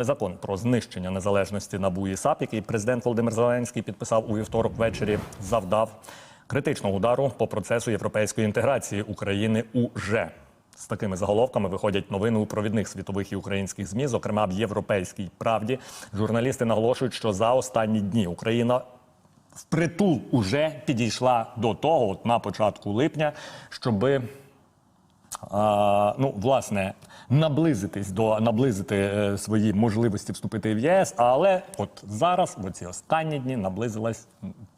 Закон про знищення незалежності НАБУ і САП, який президент Володимир Зеленський підписав у вівторок ввечері, завдав критичного удару по процесу європейської інтеграції України уже. З такими заголовками виходять новини у провідних світових і українських змі, зокрема в європейській правді. Журналісти наголошують, що за останні дні Україна впритул уже підійшла до того, от на початку липня, щоби ну, власне, наблизитись до наблизити е, свої можливості вступити в ЄС, але от зараз, в ці останні дні, наблизилась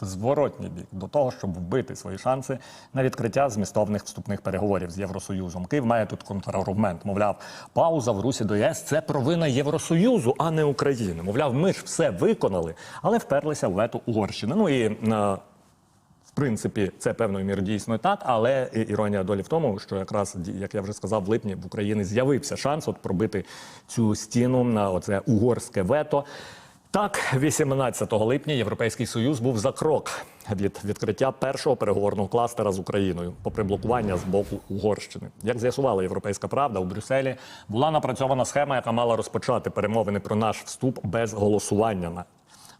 зворотній бік до того, щоб вбити свої шанси на відкриття змістовних вступних переговорів з Євросоюзом. Київ має тут контраргумент. Мовляв, пауза в Русі до ЄС це провина Євросоюзу, а не України. Мовляв, ми ж все виконали, але вперлися в вето Угорщини. Ну і е, в принципі, це певною мірою дійсно так, але іронія долі в тому, що якраз як я вже сказав, в липні в Україні з'явився шанс от пробити цю стіну на оце угорське вето. Так, 18 липня Європейський Союз був за крок від відкриття першого переговорного кластера з Україною, попри блокування з боку Угорщини. Як з'ясувала європейська правда у Брюсселі, була напрацьована схема, яка мала розпочати перемовини про наш вступ без голосування на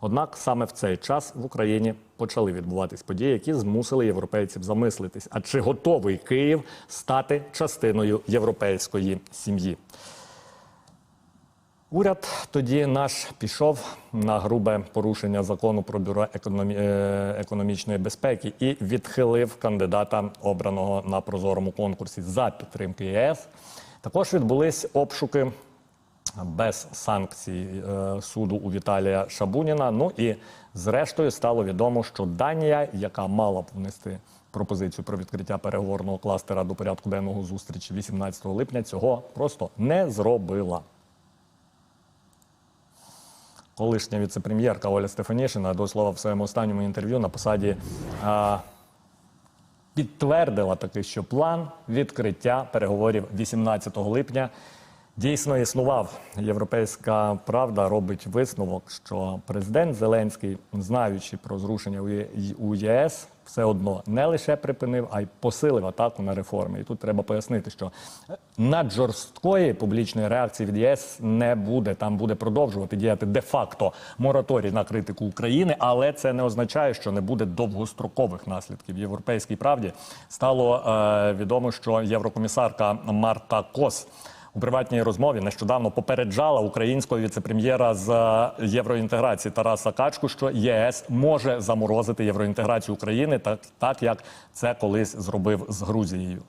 Однак саме в цей час в Україні почали відбуватись події, які змусили європейців замислитись. А чи готовий Київ стати частиною європейської сім'ї? Уряд тоді наш пішов на грубе порушення закону про бюро економі... е, економічної безпеки і відхилив кандидата, обраного на прозорому конкурсі за підтримки ЄС. Також відбулись обшуки без санкцій е, суду у Віталія Шабуніна. Ну і зрештою стало відомо, що Данія, яка мала б внести пропозицію про відкриття переговорного кластера до порядку денного зустрічі 18 липня, цього просто не зробила. Колишня віцепрем'єрка Оля Стефанішина, до слова, в своєму останньому інтерв'ю на посаді а, підтвердила таки, що план відкриття переговорів 18 липня дійсно існував. Європейська правда робить висновок, що президент Зеленський, знаючи про зрушення у ЄС, все одно не лише припинив, а й посилив атаку на реформи. І тут треба пояснити, що наджорсткої публічної реакції від ЄС не буде. Там буде продовжувати діяти де-факто мораторій на критику України, але це не означає, що не буде довгострокових наслідків. В європейській правді стало е, відомо, що єврокомісарка Марта Кос. У приватній розмові нещодавно попереджала українського віцепрем'єра з е, євроінтеграції Тараса Качку, що ЄС може заморозити євроінтеграцію України, так, так як це колись зробив з Грузією.